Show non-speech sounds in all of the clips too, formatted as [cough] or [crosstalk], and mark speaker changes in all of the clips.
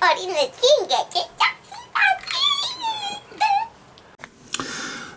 Speaker 1: 우리는 핑계 진짜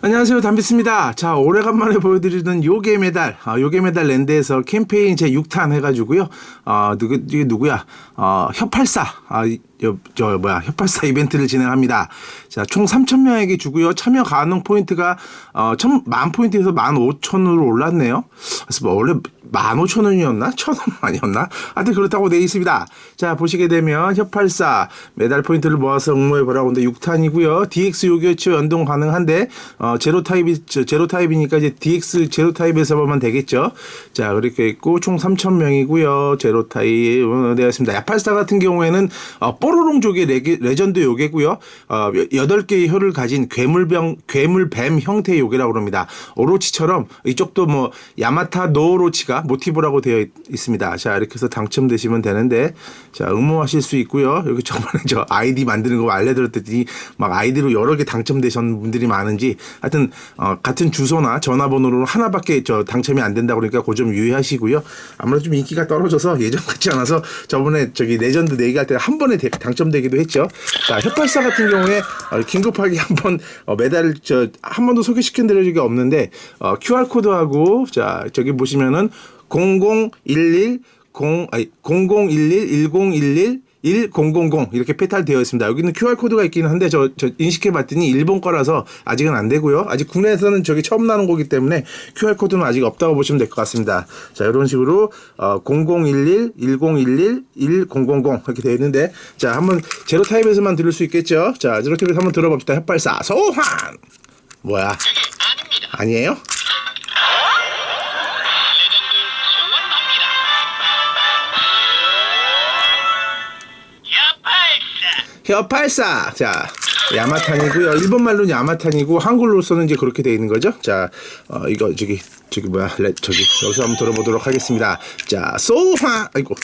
Speaker 2: 안녕하세요. 담비스입니다. 자 오래간만에 보여드리는 요괴 메달 아, 요괴 메달 랜드에서 캠페인 제 6탄 해가지고요. 아 누구 이게 누구야? 어 협팔사. 아, 이- 여, 저 뭐야 협팔사 이벤트를 진행합니다 자 총 3,000명에게 주고요 참여 가능 포인트가 어, 천, 만 포인트에서 15,000으로 올랐네요 그래서 뭐 원래 15,000원이었나? 1,000원 아니었나? 하여튼 그렇다고 돼 있습니다. 자, 보시게 되면 협팔사 메달 포인트를 모아서 응모해 보라고 하는데 6탄이고요. DX 요격치 연동 가능한데 어, 제로 타입이 저, 제로 타입이니까 이제 DX 제로 타입에서 보면 되겠죠. 자, 그렇게 있고 총 3,000명이고요. 제로 타입 어, 되어 있습니다. 야팔사 같은 경우에는 어, 뽀로롱족의 레게, 레전드 요괴고요. 어, 8개의 혀를 가진 괴물병 괴물뱀 형태의 요괴라고 합니다. 오로치처럼 이쪽도 뭐 야마타 노오로치가 모티브라고 되어 있, 습니다 자, 이렇게 해서 당첨되시면 되는데 자, 응모하실 수 있고요. 여기 저번에 저 아이디 만드는 거 알려 드렸더니 막 아이디로 여러 개 당첨되신 분들이 많은지 하여튼 어, 같은 주소나 전화번호로 하나밖에 저 당첨이 안 된다고 그러니까 그점 유의하시고요. 아무래도 좀 인기가 떨어져서 예전 같지 않아서 저번에 저기 레전드 내기 할 때 한 번에 대- 당첨되기도 했죠. 자, 협발사 같은 경우에 어, 긴급하게 [laughs] 한번 어, 메달을 저 한 번도 소개시킨 적이 없는데 어, QR 코드하고 자 저기 보시면은 0011 0 아니 0011 1011 1000 이렇게 페탈되어 있습니다. 여기는 QR 코드가 있기는 한데 저, 저 인식해 봤더니 일본 거라서 아직은 안 되고요. 아직 국내에서는 저기 처음 나는 거기 때문에 QR 코드는 아직 없다고 보시면 될 것 같습니다. 자, 이런 식으로 어, 0011 1011 1000 이렇게 되어 있는데 자, 한번 제로 타입에서만 들을 수 있겠죠? 자, 제로 타입에서 한번 들어봅시다. 햇발사 소환. 뭐야?
Speaker 3: 아닙니다.
Speaker 2: 아니에요? 혀팔사. 자, 야마탄이고요. 일본 말로는 야마탄이고 한글로서는 이제 그렇게 돼 있는 거죠. 자, 어, 이거 저기 저기 뭐야? 레, 저기 여기서 한번 들어보도록 하겠습니다. 자, 소화. 아이고.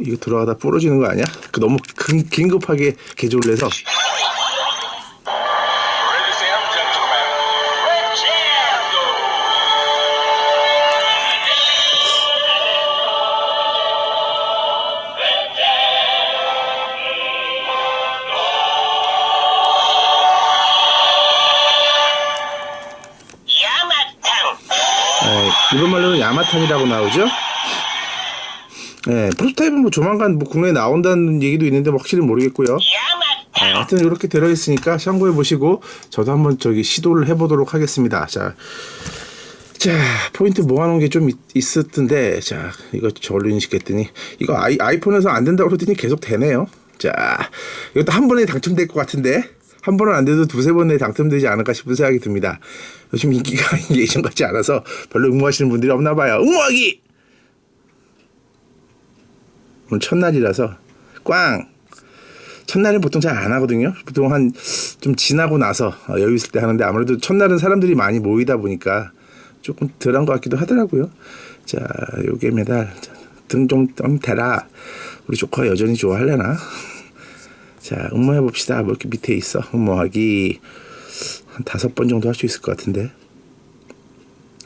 Speaker 2: 이거 들어가다 부러지는 거 아니야? 그 너무 긴, 긴급하게 개조를 해서 에, 일본 말로는 야마탄이라고 나오죠. 예, 프로토타입은 뭐 조만간 뭐 국내에 나온다는 얘기도 있는데 뭐 확실히 모르겠고요. 네, 하여튼 이렇게 들어 있으니까 참고해 보시고 저도 한번 저기 시도를 해보도록 하겠습니다. 자, 자 포인트 모아놓은 게 좀 있었던데 자 이거 저로 인식했더니 이거 아이, 아이폰에서 안 된다고 그러더니 계속 되네요. 자 이것도 한 번에 당첨될 것 같은데 한 번은 안 돼도 두세 번에 당첨되지 않을까 싶은 생각이 듭니다. 요즘 인기가 [laughs] 예전 같지 않아서 별로 응모하시는 분들이 없나 봐요. 응모하기! 오늘 첫날이라서 꽝! 첫날은 보통 잘 안 하거든요. 보통 한 좀 지나고 나서 어, 여유 있을 때 하는데 아무래도 첫날은 사람들이 많이 모이다 보니까 조금 덜한 것 같기도 하더라고요. 자, 요게 메달 등 좀 좀 대라. 우리 조커 여전히 좋아하려나? 자, 응모해 봅시다. 뭐 이렇게 밑에 있어. 응모하기 한 다섯 번 정도 할 수 있을 것 같은데.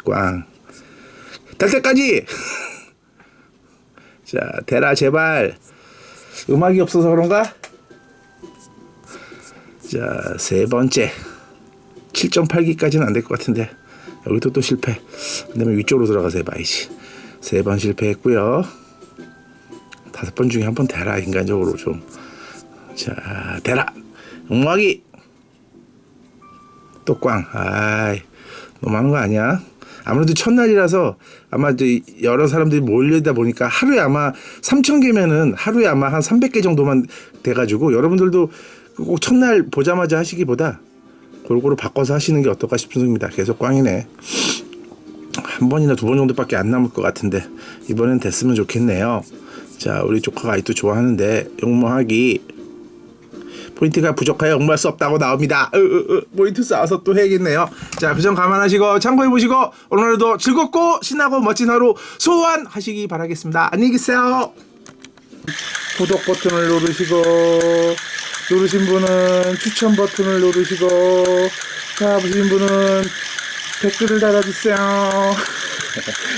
Speaker 2: 꽝. 달 때까지. [laughs] 자, 대라 제발. 음악이 없어서 그런가? 자, 세 번째. 7.8기까지는 안 될 것 같은데. 여기도 또 실패. 그다음에 위쪽으로 들어가서 해봐야지. 세 번 실패했고요. 다섯 번 중에 한 번 대라 인간적으로 좀. 자, 대라. 응모하기. 또 꽝. 아이, 너무 많은 거 아니야? 아무래도 첫날이라서 아마 이제 여러 사람들이 몰려다 보니까 하루에 아마 3천 개면은 하루에 아마 한 300개 정도만 돼가지고 여러분들도 꼭 첫날 보자마자 하시기보다 골고루 바꿔서 하시는 게 어떨까 싶습니다. 계속 꽝이네. 한 번이나 두 번 정도밖에 안 남을 것 같은데 이번엔 됐으면 좋겠네요. 자, 우리 조카가 아직도 좋아하는데 용모하기 포인트가 부족하여 응모할 수 없다고 나옵니다. 으, 으, 으, 포인트 쌓아서 또 해야겠네요. 자, 그 점 감안하시고 참고해 보시고 오늘 하루도 즐겁고 신나고 멋진 하루 소환하시기 바라겠습니다. 안녕히 계세요. 구독 버튼을 누르시고 누르신 분은 추천 버튼을 누르시고 자 보신 분은 댓글을 달아주세요. [laughs]